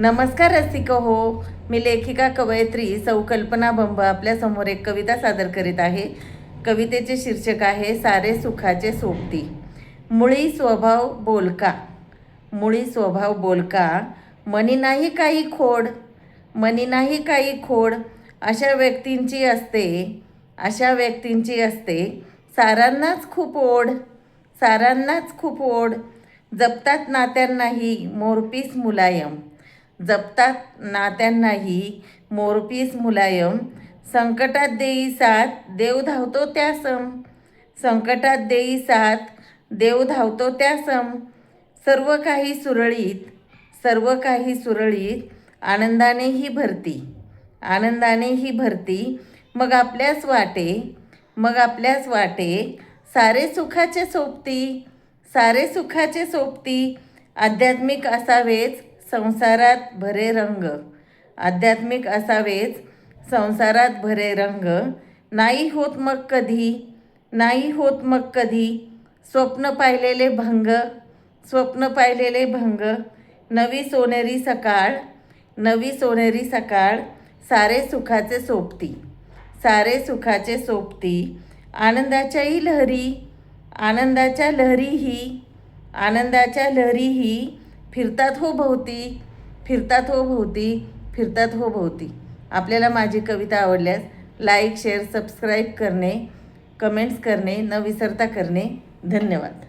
नमस्कार रसिक हो. मी लेखिका कवयत्री सौ कल्पना बंब आपल्यासमोर एक कविता सादर करीत आहे. कवितेचे शीर्षक आहे सारे सुखाचे सोबती. मुळी स्वभाव बोलका. मुळी स्वभाव बोलका. मनी नाही काही खोड. मनी नाही काही खोड. अशा व्यक्तींची असते. अशा व्यक्तींची असते. सारांनाच खूप ओढ. सारांनाच खूप ओढ. जपतात नात्यांनाही मोरपीस मुलायम. जपतात नात्यांनाही. मोरपीस मुलायम. संकटात देई साथ देव धावतो त्या सम संकटात देई साथ देव धावतो त्या सम सर्व काही सुरळीत सर्व काही सुरळीत आनंदाने ही भरती आनंदाने ही भरती. मग आपल्याच वाटे मग आपल्याच वाटे. सारे सुखाचे सोबती सारे सुखाचे सोबती. आध्यात्मिक असावेच संसारात भरे रंग. आध्यात्मिक असावेच संसारात भरे रंग. नाही होत मग कधी? नाही होत मग कधी? स्वप्न पाहिलेले भंग. स्वप्न पाहिलेले भंग. नवी सोनेरी सकाळ. नवी सोनेरी सकाळ. सारे सुखाचे सोबती. सारे सुखाचे सोबती. आनंदाच्याही लहरी. आनंदाच्या लहरीही आनंदाच्या लहरीही फिरतात हो भोवती फिरतात हो भोवती फिरतात हो भोवती. आपल्याला माझी कविता आवडल्यास लाईक शेअर सबस्क्राईब करणे कमेंट्स करणे न विसरता करणे. धन्यवाद.